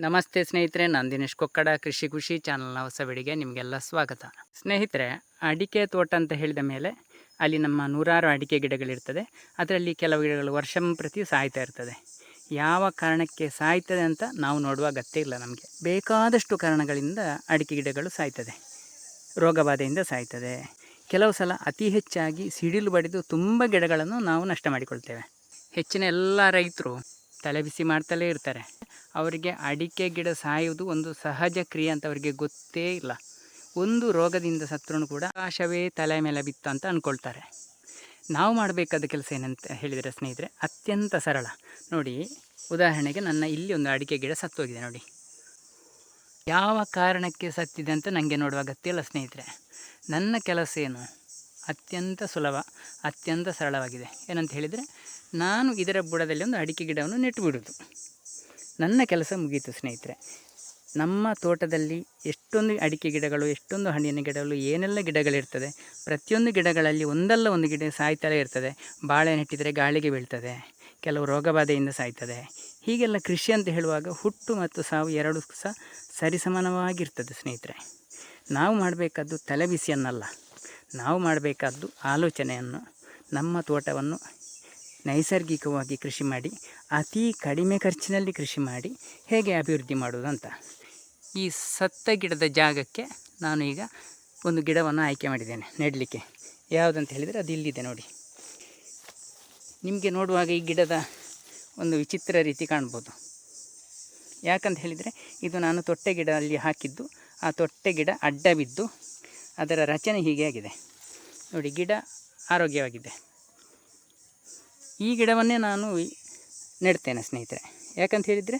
ನಮಸ್ತೆ ಸ್ನೇಹಿತರೆ, ನಾನು ದಿನೇಶ್ ಕೊಕ್ಕಡ, ಕೃಷಿ ಖುಷಿ ಚಾನಲ್ನ ಹೊಸ ವಿಡಿಗೆ ನಿಮಗೆಲ್ಲ ಸ್ವಾಗತ. ಸ್ನೇಹಿತರೆ, ಅಡಿಕೆ ತೋಟ ಅಂತ ಹೇಳಿದ ಮೇಲೆ ಅಲ್ಲಿ ನಮ್ಮ ನೂರಾರು ಅಡಿಕೆ ಗಿಡಗಳಿರ್ತದೆ. ಅದರಲ್ಲಿ ಕೆಲವು ಗಿಡಗಳು ವರ್ಷಂಪ್ರತಿ ಸಾಯ್ತಾ ಇರ್ತದೆ. ಯಾವ ಕಾರಣಕ್ಕೆ ಸಾಯ್ತದೆ ಅಂತ ನಾವು ನೋಡುವ ಅಗತ್ಯ ಇಲ್ಲ ನಮಗೆ. ಬೇಕಾದಷ್ಟು ಕಾರಣಗಳಿಂದ ಅಡಿಕೆ ಗಿಡಗಳು ಸಾಯ್ತದೆ. ರೋಗಬಾಧೆಯಿಂದ ಸಾಯ್ತದೆ. ಕೆಲವು ಸಲ ಅತಿ ಹೆಚ್ಚಾಗಿ ಸಿಡಿಲು ಬಡಿದು ತುಂಬ ಗಿಡಗಳನ್ನು ನಾವು ನಷ್ಟ ಮಾಡಿಕೊಳ್ತೇವೆ. ಹೆಚ್ಚಿನ ಎಲ್ಲ ರೈತರು ತಲೆ ಬಿಸಿ ಮಾಡ್ತಲೇ ಇರ್ತಾರೆ. ಅವರಿಗೆ ಅಡಿಕೆ ಗಿಡ ಸಾಯುವುದು ಒಂದು ಸಹಜ ಕ್ರಿಯೆ ಅಂತ ಅವರಿಗೆ ಗೊತ್ತೇ ಇಲ್ಲ. ಒಂದು ರೋಗದಿಂದ ಸತ್ರೂ ಕೂಡ ಆಕಾಶವೇ ತಲೆ ಮೇಲೆ ಬಿತ್ತು ಅಂತ ಅಂದ್ಕೊಳ್ತಾರೆ ನಾವು ಮಾಡಬೇಕಾದ ಕೆಲಸ ಏನಂತ ಹೇಳಿದರೆ ಸ್ನೇಹಿತರೆ, ಅತ್ಯಂತ ಸರಳ. ನೋಡಿ, ಉದಾಹರಣೆಗೆ ನನ್ನ ಇಲ್ಲಿ ಒಂದು ಅಡಿಕೆ ಗಿಡ ಸತ್ತೋಗಿದೆ ನೋಡಿ. ಯಾವ ಕಾರಣಕ್ಕೆ ಸತ್ತಿದೆ ಅಂತ ನನಗೆ ನೋಡುವ ಅಗತ್ಯ ಇಲ್ಲ ಸ್ನೇಹಿತರೆ. ನನ್ನ ಕೆಲಸ ಏನು? ಅತ್ಯಂತ ಸುಲಭ, ಅತ್ಯಂತ ಸರಳವಾಗಿದೆ. ಏನಂತ ಹೇಳಿದರೆ, ನಾನು ಇದರ ಬುಡದಲ್ಲಿ ಒಂದು ಅಡಿಕೆ ಗಿಡವನ್ನು ನೆಟ್ಟು ಬಿಡೋದು ನನ್ನ ಕೆಲಸ ಮುಗೀತು ಸ್ನೇಹಿತರೆ. ನಮ್ಮ ತೋಟದಲ್ಲಿ ಎಷ್ಟೊಂದು ಅಡಿಕೆ ಗಿಡಗಳು, ಎಷ್ಟೊಂದು ಹಣ್ಣಿನ ಗಿಡಗಳು, ಏನೆಲ್ಲ ಗಿಡಗಳಿರ್ತದೆ, ಪ್ರತಿಯೊಂದು ಗಿಡಗಳಲ್ಲಿ ಒಂದಲ್ಲ ಒಂದು ಗಿಡ ಸಾಯ್ತಲೇ ಇರ್ತದೆ. ಬಾಳೆ ನೆಟ್ಟಿದರೆ ಗಾಳಿಗೆ ಬೀಳ್ತದೆ, ಕೆಲವು ರೋಗಬಾಧೆಯಿಂದ ಸಾಯ್ತದೆ. ಹೀಗೆಲ್ಲ ಕೃಷಿ ಅಂತ ಹೇಳುವಾಗ ಹುಟ್ಟು ಮತ್ತು ಸಾವು ಎರಡು ಸಹ ಸರಿಸಮಾನವಾಗಿರ್ತದೆ ಸ್ನೇಹಿತರೆ. ನಾವು ಮಾಡಬೇಕಾದ್ದು ತಲೆಬಿಸಿಯನ್ನಲ್ಲ ನಾವು ಮಾಡಬೇಕಾದ್ದು ಆಲೋಚನೆಯನ್ನು, ನಮ್ಮ ತೋಟವನ್ನು ನೈಸರ್ಗಿಕವಾಗಿ ಕೃಷಿ ಮಾಡಿ, ಅತಿ ಕಡಿಮೆ ಖರ್ಚಿನಲ್ಲಿ ಕೃಷಿ ಮಾಡಿ ಹೇಗೆ ಅಭಿವೃದ್ಧಿ ಮಾಡೋದು ಅಂತ ಈ ಸತ್ತ ಗಿಡದ ಜಾಗಕ್ಕೆ ನಾನು ಈಗ ಒಂದು ಗಿಡವನ್ನು ಆಯ್ಕೆ ಮಾಡಿದ್ದೇನೆ ನೆಡಲಿಕ್ಕೆ. ಯಾವುದಂತ ಹೇಳಿದರೆ ಅದು ಇಲ್ಲಿದೆ ನೋಡಿ. ನಿಮಗೆ ನೋಡುವಾಗ ಈ ಗಿಡದ ಒಂದು ವಿಚಿತ್ರ ರೀತಿ ಕಾಣ್ಬೋದು. ಯಾಕಂತ ಹೇಳಿದರೆ ಇದು ನಾನು ತೊಟ್ಟೆ ಗಿಡ ಅಲ್ಲಿ ಹಾಕಿದ್ದು, ಆ ತೊಟ್ಟೆ ಗಿಡ ಅಡ್ಡ ಬಿದ್ದು ಅದರ ರಚನೆ ಹೀಗೆ ಆಗಿದೆ. ನೋಡಿ, ಗಿಡ ಆರೋಗ್ಯವಾಗಿದೆ. ಈ ಗಿಡವನ್ನೇ ನಾನು ನೆಡ್ತೇನೆ ಸ್ನೇಹಿತರೆ. ಯಾಕಂತ ಹೇಳಿದರೆ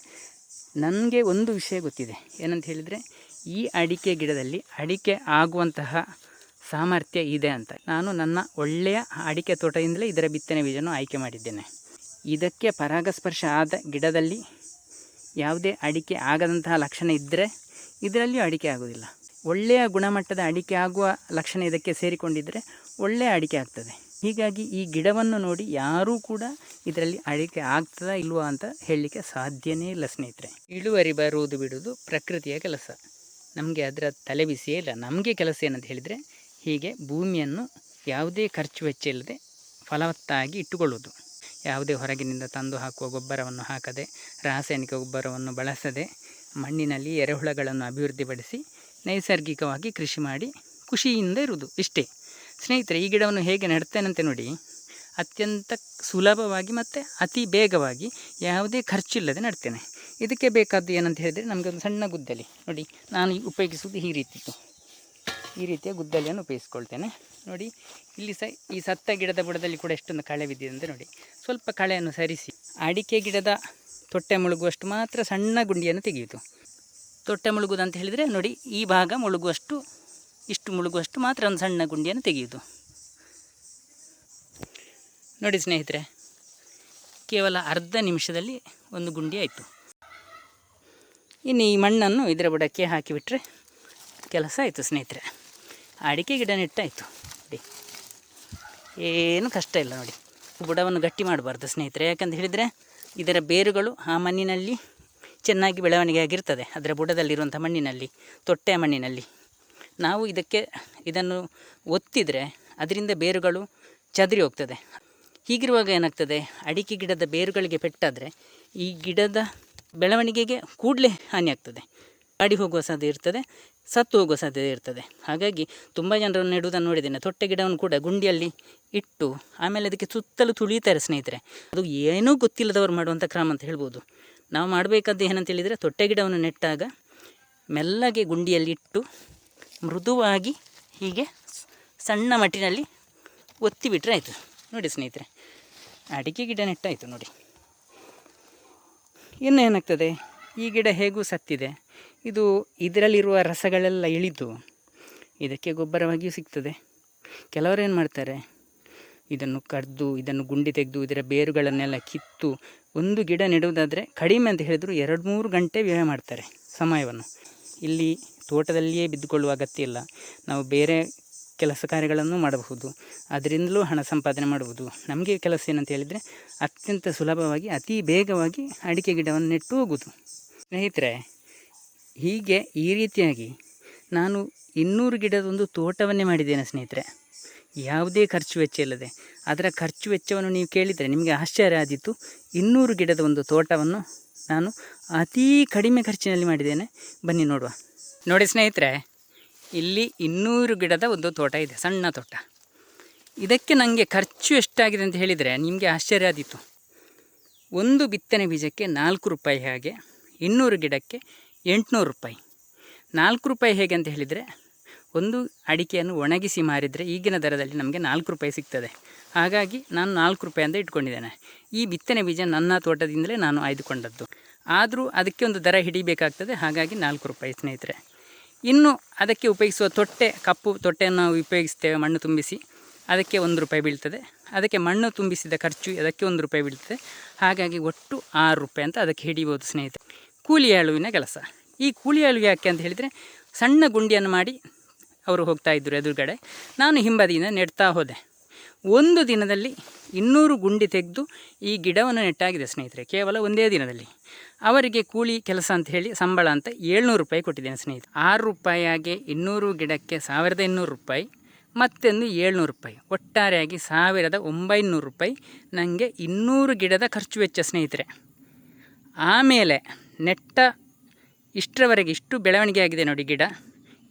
ನನಗೆ ಒಂದು ವಿಷಯ ಗೊತ್ತಿದೆ. ಏನಂತ ಹೇಳಿದರೆ ಈ ಅಡಿಕೆ ಗಿಡದಲ್ಲಿ ಅಡಿಕೆ ಆಗುವಂತಹ ಸಾಮರ್ಥ್ಯ ಇದೆ ಅಂತ. ನಾನು ನನ್ನ ಒಳ್ಳೆಯ ಅಡಿಕೆ ತೋಟದಿಂದಲೇ ಇದರ ಬಿತ್ತನೆ ಬೀಜವನ್ನು ಆಯ್ಕೆ ಮಾಡಿದ್ದೇನೆ. ಇದಕ್ಕೆ ಪರಾಗಸ್ಪರ್ಶ ಆದ ಗಿಡದಲ್ಲಿ ಯಾವುದೇ ಅಡಿಕೆ ಆಗದಂತಹ ಲಕ್ಷಣ ಇದ್ದರೆ ಇದರಲ್ಲಿಯೂ ಅಡಿಕೆ ಆಗೋದಿಲ್ಲ ಒಳ್ಳೆಯ ಗುಣಮಟ್ಟದ ಅಡಿಕೆ ಆಗುವ ಲಕ್ಷಣ ಇದಕ್ಕೆ ಸೇರಿಕೊಂಡಿದ್ದರೆ ಒಳ್ಳೆಯ ಅಡಿಕೆ ಆಗ್ತದೆ. ಹೀಗಾಗಿ ಈ ಗಿಡವನ್ನು ನೋಡಿ ಯಾರೂ ಕೂಡ ಇದರಲ್ಲಿ ಅಡಿಕೆ ಆಗ್ತದಾ ಇಲ್ವಾ ಅಂತ ಹೇಳಲಿಕ್ಕೆ ಸಾಧ್ಯನೇ ಇಲ್ಲ ಸ್ನೇಹಿತರೆ. ಇಳುವರಿ ಬರುವುದು ಬಿಡುವುದು ಪ್ರಕೃತಿಯ ಕೆಲಸ. ನಮಗೆ ಅದರ ತಲೆಬಿಸಿಯೇ ಇಲ್ಲ. ನಮಗೆ ಕೆಲಸ ಏನಂತ ಹೇಳಿದರೆ ಹೀಗೆ ಭೂಮಿಯನ್ನು ಯಾವುದೇ ಖರ್ಚು ವೆಚ್ಚ ಇಲ್ಲದೆ ಫಲವತ್ತಾಗಿ ಇಟ್ಟುಕೊಳ್ಳುವುದು. ಯಾವುದೇ ಹೊರಗಿನಿಂದ ತಂದು ಹಾಕುವ ಗೊಬ್ಬರವನ್ನು ಹಾಕದೆ, ರಾಸಾಯನಿಕ ಗೊಬ್ಬರವನ್ನು ಬಳಸದೆ, ಮಣ್ಣಿನಲ್ಲಿ ಎರೆಹುಳಗಳನ್ನು ಅಭಿವೃದ್ಧಿಪಡಿಸಿ, ನೈಸರ್ಗಿಕವಾಗಿ ಕೃಷಿ ಮಾಡಿ ಖುಷಿಯಿಂದ ಇರುವುದು ಇಷ್ಟೇ. ಸ್ನೇಹಿತರೆ, ಈ ಗಿಡವನ್ನು ಹೇಗೆ ನೆಡ್ತೇನಂತೆ ನೋಡಿ. ಅತ್ಯಂತ ಸುಲಭವಾಗಿ ಮತ್ತು ಅತಿ ಬೇಗವಾಗಿ ಯಾವುದೇ ಖರ್ಚಿಲ್ಲದೆ ನೆಡ್ತೇನೆ. ಇದಕ್ಕೆ ಬೇಕಾದ್ದು ಏನಂತ ಹೇಳಿದರೆ ನಮಗೆ ಒಂದು ಸಣ್ಣ ಗುದ್ದಲಿ. ನೋಡಿ, ನಾನು ಉಪಯೋಗಿಸುವುದು ಈ ರೀತಿತ್ತು ಈ ರೀತಿಯ ಗುದ್ದಲಿಯನ್ನು ಉಪಯೋಗಿಸ್ಕೊಳ್ತೇನೆ. ನೋಡಿ, ಇಲ್ಲಿ ಸಹ ಈ ಸತ್ತ ಗಿಡದ ಬುಡದಲ್ಲಿ ಕೂಡ ಎಷ್ಟೊಂದು ಕಳೆ ಬಿದ್ದಿದೆ ಅಂತ ನೋಡಿ. ಸ್ವಲ್ಪ ಕಳೆಯನ್ನು ಸರಿಸಿ. ಅಡಿಕೆ ಗಿಡದ ತೊಟ್ಟೆ ಮುಳುಗುವಷ್ಟು ಮಾತ್ರ ಸಣ್ಣ ಗುಂಡಿಯನ್ನು ತೆಗೆಯಿತು ತೊಟ್ಟೆ ಮುಳುಗುವುದು ಅಂತ ಹೇಳಿದರೆ ನೋಡಿ, ಈ ಭಾಗ ಮುಳುಗುವಷ್ಟು ಇಷ್ಟು ಮುಳುಗುವಷ್ಟು ಮಾತ್ರ ಒಂದು ಸಣ್ಣ ಗುಂಡಿಯನ್ನು ತೆಗೆಯೋದು. ನೋಡಿ ಸ್ನೇಹಿತರೆ, ಕೇವಲ ಅರ್ಧ ನಿಮಿಷದಲ್ಲಿ ಒಂದು ಗುಂಡಿ ಆಯಿತು. ಇನ್ನು ಈ ಮಣ್ಣನ್ನು ಇದರ ಬುಡಕ್ಕೆ ಹಾಕಿಬಿಟ್ರೆ ಕೆಲಸ ಆಯಿತು ಸ್ನೇಹಿತರೆ. ಅಡಿಕೆ ಗಿಡ ನೆಟ್ಟಾಯಿತು. ನೋಡಿ, ಏನು ಕಷ್ಟ ಇಲ್ಲ ನೋಡಿ. ಬುಡವನ್ನು ಗಟ್ಟಿ ಮಾಡಬಾರ್ದು ಸ್ನೇಹಿತರೆ. ಯಾಕಂತ ಹೇಳಿದರೆ ಇದರ ಬೇರುಗಳು ಆ ಮಣ್ಣಿನಲ್ಲಿ ಚೆನ್ನಾಗಿ ಬೆಳವಣಿಗೆ ಆಗಿರ್ತದೆ ಅದರ ಬುಡದಲ್ಲಿರುವಂಥ ಮಣ್ಣಿನಲ್ಲಿ ತೊಟ್ಟೆಯ ಮಣ್ಣಿನಲ್ಲಿ. ನಾವು ಇದಕ್ಕೆ ಇದನ್ನು ಒತ್ತಿದರೆ ಅದರಿಂದ ಬೇರುಗಳು ಚದರಿ ಹೋಗ್ತದೆ. ಹೀಗಿರುವಾಗ ಏನಾಗ್ತದೆ? ಅಡಿಕೆ ಗಿಡದ ಬೇರುಗಳಿಗೆ ಪೆಟ್ಟಾದರೆ ಈ ಗಿಡದ ಬೆಳವಣಿಗೆಗೆ ಕೂಡಲೇ ಹಾನಿಯಾಗ್ತದೆ ಅಡಿ ಹೋಗುವ ಸಾಧ್ಯ ಇರ್ತದೆ, ಸತ್ತು ಹೋಗುವ ಸಾಧ್ಯತೆ ಇರ್ತದೆ. ಹಾಗಾಗಿ ತುಂಬ ಜನರನ್ನು ನೆಡುವುದನ್ನು ನೋಡಿದ್ದೇನೆ. ತೊಟ್ಟೆ ಗಿಡವನ್ನು ಕೂಡ ಗುಂಡಿಯಲ್ಲಿ ಇಟ್ಟು ಆಮೇಲೆ ಅದಕ್ಕೆ ಸುತ್ತಲೂ ತುಳಿತಾರೆ ಸ್ನೇಹಿತರೆ. ಅದು ಏನೂ ಗೊತ್ತಿಲ್ಲದವರು ಮಾಡುವಂಥ ಕ್ರಮ ಅಂತ ಹೇಳ್ಬೋದು. ನಾವು ಮಾಡಬೇಕಾದ್ದು ಏನಂತ ಹೇಳಿದರೆ ತೊಟ್ಟೆ ಗಿಡವನ್ನು ನೆಟ್ಟಾಗ ಮೆಲ್ಲಗೆ ಗುಂಡಿಯಲ್ಲಿ ಇಟ್ಟು ಮೃದುವಾಗಿ ಹೀಗೆ ಸಣ್ಣ ಮಟ್ಟಿನಲ್ಲಿ ಒತ್ತಿ ಬಿಟ್ಟರೆ ಆಯಿತು. ನೋಡಿ ಸ್ನೇಹಿತರೆ, ಅಡಿಕೆ ಗಿಡ ನೆಟ್ಟಾಯಿತು ನೋಡಿ. ಇನ್ನು ಏನಾಗ್ತದೆ? ಈ ಗಿಡ ಹೇಗೂ ಸತ್ತಿದೆ? ಇದು ಇದರಲ್ಲಿರುವ ರಸಗಳೆಲ್ಲ ಇಳಿದು ಇದಕ್ಕೆ ಗೊಬ್ಬರವಾಗಿಯೂ ಸಿಗ್ತದೆ. ಕೆಲವರು ಏನು ಮಾಡ್ತಾರೆ? ಇದನ್ನು ಕಡ್ದು, ಇದನ್ನು ಗುಂಡಿ ತೆಗೆದು, ಇದರ ಬೇರುಗಳನ್ನೆಲ್ಲ ಕಿತ್ತು ಒಂದು ಗಿಡ ನೆಡುವುದಾದರೆ ಕಡಿಮೆ ಅಂತ ಹೇಳಿದ್ರು ಎರಡು ಮೂರು ಗಂಟೆ ವ್ಯಯ ಮಾಡ್ತಾರೆ ಸಮಯವನ್ನು. ಇಲ್ಲಿ ತೋಟದಲ್ಲಿಯೇ ಬಿದ್ದುಕೊಳ್ಳುವ ಅಗತ್ಯ ಇಲ್ಲ. ನಾವು ಬೇರೆ ಕೆಲಸ ಕಾರ್ಯಗಳನ್ನು ಮಾಡಬಹುದು. ಅದರಿಂದಲೂ ಹಣ ಸಂಪಾದನೆ ಮಾಡುವುದು ನಮಗೆ ಕೆಲಸ ಏನಂತ ಹೇಳಿದರೆ ಅತ್ಯಂತ ಸುಲಭವಾಗಿ, ಅತಿ ಬೇಗವಾಗಿ ಅಡಿಕೆ ಗಿಡವನ್ನು ನೆಟ್ಟು ಹೋಗುವುದು. ಸ್ನೇಹಿತರೆ, ಹೀಗೆ ಈ ರೀತಿಯಾಗಿ ನಾನು ಇನ್ನೂರು ಗಿಡದೊಂದು ತೋಟವನ್ನೇ ಮಾಡಿದ್ದೇನೆ ಸ್ನೇಹಿತರೆ. ಯಾವುದೇ ಖರ್ಚು ವೆಚ್ಚ ಇಲ್ಲದೆ. ಅದರ ಖರ್ಚು ವೆಚ್ಚವನ್ನು ನೀವು ಕೇಳಿದರೆ ನಿಮಗೆ ಆಶ್ಚರ್ಯ ಆದಿತ್ತು ಇನ್ನೂರು ಗಿಡದ ಒಂದು ತೋಟವನ್ನು ನಾನು ಅತೀ ಕಡಿಮೆ ಖರ್ಚಿನಲ್ಲಿ ಮಾಡಿದ್ದೇನೆ. ಬನ್ನಿ ನೋಡುವ. ನೋಡಿ ಸ್ನೇಹಿತರೆ, ಇಲ್ಲಿ ಇನ್ನೂರು ಗಿಡದ ಒಂದು ತೋಟ ಇದೆ, ಸಣ್ಣ ತೋಟ. ಇದಕ್ಕೆ ನನಗೆ ಖರ್ಚು ಎಷ್ಟಾಗಿದೆ ಅಂತ ಹೇಳಿದರೆ ನಿಮಗೆ ಆಶ್ಚರ್ಯ ಆದಿತ್ತು ಒಂದು ಬಿತ್ತನೆ ಬೀಜಕ್ಕೆ ನಾಲ್ಕು ರೂಪಾಯಿ ಹಾಗೆ, ಇನ್ನೂರು ಗಿಡಕ್ಕೆ ಎಂಟುನೂರು ರೂಪಾಯಿ. ನಾಲ್ಕು ರೂಪಾಯಿ ಹೇಗೆ ಅಂತ ಹೇಳಿದರೆ, ಒಂದು ಅಡಿಕೆಯನ್ನು ಒಣಗಿಸಿ ಮಾರಿದರೆ ಈಗಿನ ದರದಲ್ಲಿ ನಮಗೆ ನಾಲ್ಕು ರೂಪಾಯಿ ಸಿಗ್ತದೆ. ಹಾಗಾಗಿ ನಾನು ನಾಲ್ಕು ರೂಪಾಯಿ ಅಂತ ಇಟ್ಕೊಂಡಿದ್ದೇನೆ. ಈ ಬಿತ್ತನೆ ಬೀಜ ನನ್ನ ತೋಟದಿಂದಲೇ ನಾನು ಆಯ್ದುಕೊಂಡದ್ದು. ಆದರೂ ಅದಕ್ಕೆ ಒಂದು ದರ ಹಿಡಿಬೇಕಾಗ್ತದೆ, ಹಾಗಾಗಿ ನಾಲ್ಕು ರೂಪಾಯಿ ಸ್ನೇಹಿತರೆ. ಇನ್ನು ಅದಕ್ಕೆ ಉಪಯೋಗಿಸುವ ತೊಟ್ಟೆ, ಕಪ್ಪು ತೊಟ್ಟೆಯನ್ನು ಉಪಯೋಗಿಸ್ತೇವೆ, ಮಣ್ಣು ತುಂಬಿಸಿ. ಅದಕ್ಕೆ ಒಂದು ರೂಪಾಯಿ ಬೀಳ್ತದೆ. ಅದಕ್ಕೆ ಮಣ್ಣು ತುಂಬಿಸಿದ ಖರ್ಚು ಅದಕ್ಕೆ ಒಂದು ರೂಪಾಯಿ ಬೀಳ್ತದೆ. ಹಾಗಾಗಿ ಒಟ್ಟು ಆರು ರೂಪಾಯಿ ಅಂತ ಅದಕ್ಕೆ ಹಿಡಿಬೋದು ಸ್ನೇಹಿತರೆ. ಕೂಲಿ ಆಳುವಿನ ಕೆಲಸ. ಈ ಕೂಲಿ ಆಳು ಯಾಕೆ ಅಂತ ಹೇಳಿದರೆ, ಸಣ್ಣ ಗುಂಡಿಯನ್ನು ಮಾಡಿ ಅವರು ಹೋಗ್ತಾ ಇದ್ದರು ಎದುರುಗಡೆ. ನಾನು ಹಿಂಬದಿಯಿಂದ ನೆಡ್ತಾ ಹೋದೆ. ಒಂದು ದಿನದಲ್ಲಿ ಇನ್ನೂರು ಗುಂಡಿ ತೆಗೆದು ಈ ಗಿಡವನ್ನು ನೆಟ್ಟಾಗಿದೆ ಸ್ನೇಹಿತರೆ, ಕೇವಲ ಒಂದೇ ದಿನದಲ್ಲಿ. ಅವರಿಗೆ ಕೂಲಿ ಕೆಲಸ ಅಂತ ಹೇಳಿ ಸಂಬಳ ಅಂತ ಏಳ್ನೂರು ರೂಪಾಯಿ ಕೊಟ್ಟಿದ್ದೇನೆ ಸ್ನೇಹಿತರೆ. ಆರು ರೂಪಾಯಿಯಾಗಿ ಇನ್ನೂರು ಗಿಡಕ್ಕೆ ಸಾವಿರದ ಇನ್ನೂರು ರೂಪಾಯಿ, ಮತ್ತೊಂದು ಏಳ್ನೂರು ರೂಪಾಯಿ. ಒಟ್ಟಾರೆಯಾಗಿ ಸಾವಿರದ ಒಂಬೈನೂರು ರೂಪಾಯಿ ನನಗೆ ಇನ್ನೂರು ಗಿಡದ ಖರ್ಚು ವೆಚ್ಚ ಸ್ನೇಹಿತರೆ. ಆಮೇಲೆ ನೆಟ್ಟ ಇಷ್ಟರವರೆಗೆ ಇಷ್ಟು ಬೆಳವಣಿಗೆ ಆಗಿದೆ ನೋಡಿ ಗಿಡ.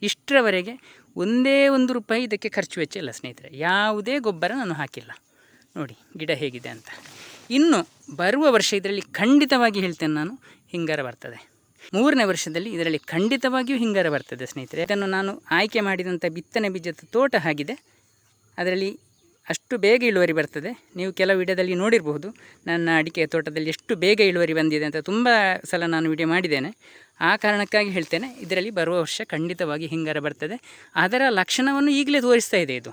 ಇಷ್ಟರವರೆಗೆ ಒಂದೇ ಒಂದು ರೂಪಾಯಿ ಇದಕ್ಕೆ ಖರ್ಚು ವೆಚ್ಚ ಇಲ್ಲ ಸ್ನೇಹಿತರೆ. ಯಾವುದೇ ಗೊಬ್ಬರ ನಾನು ಹಾಕಿಲ್ಲ. ನೋಡಿ, ಗಿಡ ಹೇಗಿದೆ ಅಂತ. ಇನ್ನು ಬರುವ ವರ್ಷ ಇದರಲ್ಲಿ ಖಂಡಿತವಾಗಿ ಹೇಳ್ತೇನೆ ನಾನು, ಹಿಂಗಾರ ಬರ್ತದೆ. ಮೂರನೇ ವರ್ಷದಲ್ಲಿ ಇದರಲ್ಲಿ ಖಂಡಿತವಾಗಿಯೂ ಹಿಂಗಾರ ಬರ್ತದೆ ಸ್ನೇಹಿತರೆ. ಇದನ್ನು ನಾನು ಆಯ್ಕೆ ಮಾಡಿದಂಥ ಬಿತ್ತನೆ ಬೀಜದ ತೋಟ ಆಗಿದೆ. ಅದರಲ್ಲಿ ಅಷ್ಟು ಬೇಗ ಇಳುವರಿ ಬರ್ತದೆ. ನೀವು ಕೆಲವು ವಿಡಿಯೋದಲ್ಲಿ ನೋಡಿರಬಹುದು, ನನ್ನ ಅಡಿಕೆ ತೋಟದಲ್ಲಿ ಎಷ್ಟು ಬೇಗ ಇಳುವರಿ ಬಂದಿದೆ ಅಂತ ತುಂಬ ಸಲ ನಾನು ವಿಡಿಯೋ ಮಾಡಿದ್ದೇನೆ. ಆ ಕಾರಣಕ್ಕಾಗಿ ಹೇಳ್ತೇನೆ, ಇದರಲ್ಲಿ ಬರುವ ವರ್ಷ ಖಂಡಿತವಾಗಿ ಹಿಂಗಾರ ಬರ್ತದೆ. ಅದರ ಲಕ್ಷಣವನ್ನು ಈಗಲೇ ತೋರಿಸ್ತಾ ಇದೆ ಇದು.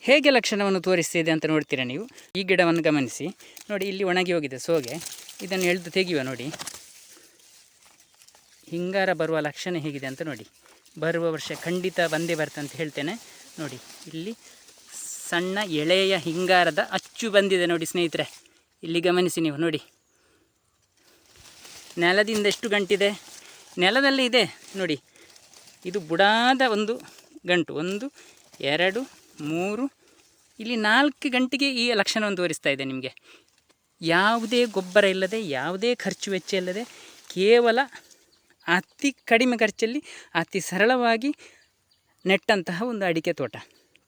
ಹೇಗೆ ಲಕ್ಷಣವನ್ನು ತೋರಿಸ್ತಾ ಇದೆ ಅಂತ ನೋಡ್ತೀರಾ ನೀವು? ಈ ಗಿಡವನ್ನು ಗಮನಿಸಿ. ನೋಡಿ, ಇಲ್ಲಿ ಒಣಗಿ ಹೋಗಿದೆ ಸೋಗೆ. ಇದನ್ನು ಎಳೆದು ತೆಗೆಯುವ ನೋಡಿ. ಹಿಂಗಾರ ಬರುವ ಲಕ್ಷಣ ಹೇಗಿದೆ ಅಂತ ನೋಡಿ. ಬರುವ ವರ್ಷ ಖಂಡಿತ ಬಂದೇ ಬರ್ತಂತ ಹೇಳ್ತೇನೆ. ನೋಡಿ, ಇಲ್ಲಿ ಸಣ್ಣ ಎಳೆಯ ಹಿಂಗಾರದ ಅಚ್ಚು ಬಂದಿದೆ ನೋಡಿ ಸ್ನೇಹಿತರೆ. ಇಲ್ಲಿ ಗಮನಿಸಿ ನೀವು ನೋಡಿ. ನೆಲದಿಂದ ಎಷ್ಟು ಗಂಟಿದೆ? ನೆಲದಲ್ಲಿ ಇದೆ ನೋಡಿ. ಇದು ಬುಡಾದ ಒಂದು ಗಂಟು. ಒಂದು, ಎರಡು, ಮೂರು, ಇಲ್ಲಿ ನಾಲ್ಕು ಗಂಟೆಗೆ ಈ ಲಕ್ಷಣವನ್ನು ತೋರಿಸ್ತಾ ಇದೆ ನಿಮಗೆ. ಯಾವುದೇ ಗೊಬ್ಬರ ಇಲ್ಲದೆ, ಯಾವುದೇ ಖರ್ಚು ವೆಚ್ಚ ಇಲ್ಲದೆ, ಕೇವಲ ಅತಿ ಕಡಿಮೆ ಖರ್ಚಲ್ಲಿ, ಅತಿ ಸರಳವಾಗಿ ನೆಟ್ಟಂತಹ ಒಂದು ಅಡಿಕೆ ತೋಟ.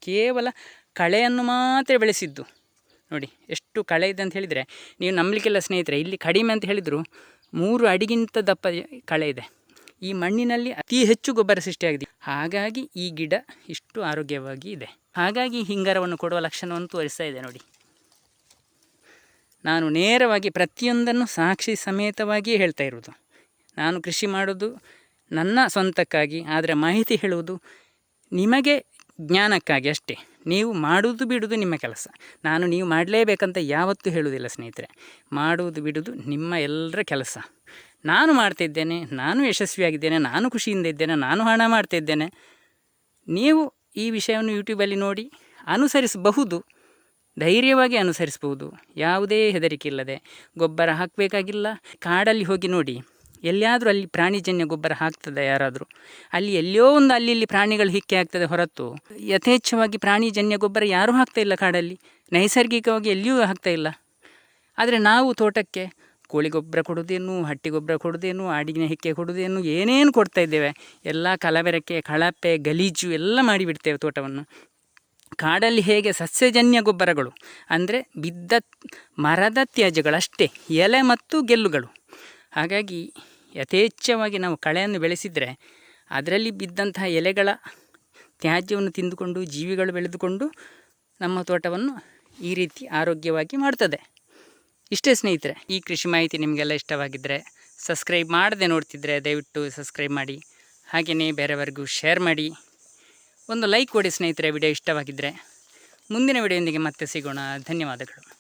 ಕೇವಲ ಕಳೆಯನ್ನು ಮಾತ್ರ ಬೆಳೆಸಿದ್ದು. ನೋಡಿ, ಎಷ್ಟು ಕಳೆ ಇದೆ ಅಂತ ಹೇಳಿದರೆ, ನೀವು ನಂಬಲಿಕ್ಕೆಲ್ಲ ಸ್ನೇಹಿತರೆ, ಇಲ್ಲಿ ಕಡಿಮೆ ಅಂತ ಹೇಳಿದರು ಮೂರು ಅಡಿಗಿಂತ ದಪ್ಪ ಕಳೆ ಇದೆ. ಈ ಮಣ್ಣಿನಲ್ಲಿ ಅತಿ ಹೆಚ್ಚು ಗೊಬ್ಬರ ಸೃಷ್ಟಿಯಾಗಿದೆ. ಹಾಗಾಗಿ ಈ ಗಿಡ ಇಷ್ಟು ಆರೋಗ್ಯವಾಗಿ ಇದೆ. ಹಾಗಾಗಿ ಹಿಂಗಾರವನ್ನು ಕೊಡುವ ಲಕ್ಷಣವನ್ನು ತೋರಿಸ್ತಾ ಇದೆ ನೋಡಿ. ನಾನು ನೇರವಾಗಿ ಪ್ರತಿಯೊಂದನ್ನು ಸಾಕ್ಷಿ ಸಮೇತವಾಗಿಯೇ ಹೇಳ್ತಾ ಇರುವುದು. ನಾನು ಕೃಷಿ ಮಾಡೋದು ನನ್ನ ಸ್ವಂತಕ್ಕಾಗಿ, ಆದರೆ ಮಾಹಿತಿ ಹೇಳುವುದು ನಿಮಗೆ ಜ್ಞಾನಕ್ಕಾಗಿ ಅಷ್ಟೇ. ನೀವು ಮಾಡುವುದು ಬಿಡುವುದು ನಿಮ್ಮ ಕೆಲಸ. ನಾನು ನೀವು ಮಾಡಲೇಬೇಕಂತ ಯಾವತ್ತೂ ಹೇಳುವುದಿಲ್ಲ ಸ್ನೇಹಿತರೆ. ಮಾಡುವುದು ಬಿಡುವುದು ನಿಮ್ಮ ಎಲ್ಲರ ಕೆಲಸ. ನಾನು ಮಾಡ್ತಿದ್ದೇನೆ, ನಾನು ಯಶಸ್ವಿಯಾಗಿದ್ದೇನೆ, ನಾನು ಖುಷಿಯಿಂದ ಇದ್ದೇನೆ, ನಾನು ಹಣ ಮಾಡ್ತಿದ್ದೇನೆ. ನೀವು ಈ ವಿಷಯವನ್ನು ಯೂಟ್ಯೂಬಲ್ಲಿ ನೋಡಿ ಅನುಸರಿಸಬಹುದು, ಧೈರ್ಯವಾಗಿ ಅನುಸರಿಸಬಹುದು. ಯಾವುದೇ ಹೆದರಿಕೆ ಇಲ್ಲದೆ. ಗೊಬ್ಬರ ಹಾಕಬೇಕಾಗಿಲ್ಲ, ಕಾಡಲ್ಲಿ ಹೋಗಿ ನೋಡಿ. ಎಲ್ಲಿಯಾದರೂ ಅಲ್ಲಿ ಪ್ರಾಣಿಜನ್ಯ ಗೊಬ್ಬರ ಹಾಕ್ತದೆ ಯಾರಾದರೂ. ಅಲ್ಲಿ ಎಲ್ಲಿಯೋ ಒಂದು ಅಲ್ಲಿ ಇಲ್ಲಿ ಪ್ರಾಣಿಗಳು ಹಿಕ್ಕೆ ಆಗ್ತದೆ ಹೊರತು ಯಥೇಚ್ಛವಾಗಿ ಪ್ರಾಣಿಜನ್ಯ ಗೊಬ್ಬರ ಯಾರೂ ಹಾಕ್ತಾ ಇಲ್ಲ ಕಾಡಲ್ಲಿ. ನೈಸರ್ಗಿಕವಾಗಿ ಎಲ್ಲಿಯೂ ಹಾಕ್ತಾ ಇಲ್ಲ. ಆದರೆ ನಾವು ತೋಟಕ್ಕೆ ಕೋಳಿ ಗೊಬ್ಬರ ಕೊಡೋದೇನು, ಹಟ್ಟಿ ಗೊಬ್ಬರ ಕೊಡೋದೇನು ಆಡಿನ ಹಿಕ್ಕೆ ಕೊಡೋದೇನು, ಏನೇನು ಕೊಡ್ತಾ ಇದ್ದೇವೆ. ಎಲ್ಲ ಕಲಬೆರಕೆ, ಕಳಪೆ, ಗಲೀಜು ಎಲ್ಲ ಮಾಡಿಬಿಡ್ತೇವೆ ತೋಟವನ್ನು. ಕಾಡಲ್ಲಿ ಹೇಗೆ ಸಸ್ಯಜನ್ಯ ಗೊಬ್ಬರಗಳು ಅಂದರೆ ಬಿದ್ದ ಮರದ ತ್ಯಾಜ್ಯಗಳಷ್ಟೇ, ಎಲೆ ಮತ್ತು ಗೆಲ್ಲುಗಳು. ಹಾಗಾಗಿ ಯಥೇಚ್ಛವಾಗಿ ನಾವು ಕಳೆಯನ್ನು ಬೆಳೆಸಿದರೆ ಅದರಲ್ಲಿ ಬಿದ್ದಂತಹ ಎಲೆಗಳ ತ್ಯಾಜ್ಯವನ್ನು ತಿಂದುಕೊಂಡು ಜೀವಿಗಳು ಬೆಳೆದುಕೊಂಡು ನಮ್ಮ ತೋಟವನ್ನು ಈ ರೀತಿ ಆರೋಗ್ಯವಾಗಿ ಮಾಡ್ತದೆ. ಇಷ್ಟೇ ಸ್ನೇಹಿತರೆ, ಈ ಕೃಷಿ ಮಾಹಿತಿ ನಿಮಗೆಲ್ಲ ಇಷ್ಟವಾಗಿದ್ದರೆ ಸಬ್ಸ್ಕ್ರೈಬ್ ಮಾಡದೆ ನೋಡ್ತಿದ್ರೆ ದಯವಿಟ್ಟು ಸಬ್ಸ್ಕ್ರೈಬ್ ಮಾಡಿ, ಹಾಗೆಯೇ ಬೇರೆಯವರೆಗೂ ಶೇರ್ ಮಾಡಿ. ಒಂದು ಲೈಕ್ ಕೊಡಿ ಸ್ನೇಹಿತರೆ, ವಿಡಿಯೋ ಇಷ್ಟವಾಗಿದ್ದರೆ ಮುಂದಿನ ವಿಡಿಯೋದೊಂದಿಗೆ ಮತ್ತೆ ಸಿಗೋಣ. ಧನ್ಯವಾದಗಳು.